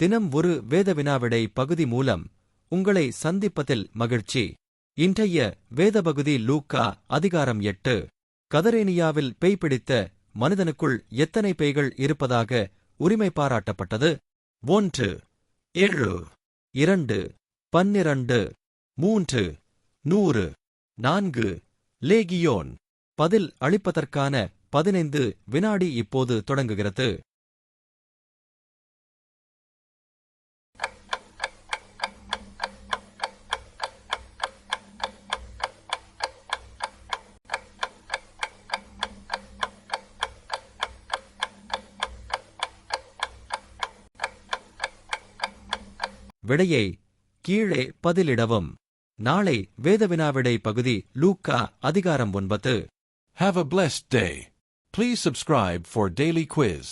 தினம் ஒரு வேத வினாவிடை பகுதி மூலம் உங்களை சந்திப்பதில் மகிழ்ச்சி. இன்றைய வேத பகுதி லூக்கா அதிகாரம் எட்டு. கதரேனியாவில் பேய் பிடித்த மனிதனுக்குள் எத்தனை பேய்கள் இருப்பதாக உரிமை பாராட்டப்பட்டது? ஒன்று ஏழு இரண்டு பன்னிரண்டு மூன்று நூறு நான்கு. லேகியோன். பதில் அளிப்பதற்கான பதினைந்து வினாடி இப்போது தொடங்குகிறது. விடையை கீழே பதிலிடவும் நாளை வேதவினாவிடை பகுதி லூக்கா அதிகாரம் ஒன்பது Have a blessed day. Please subscribe for daily quiz.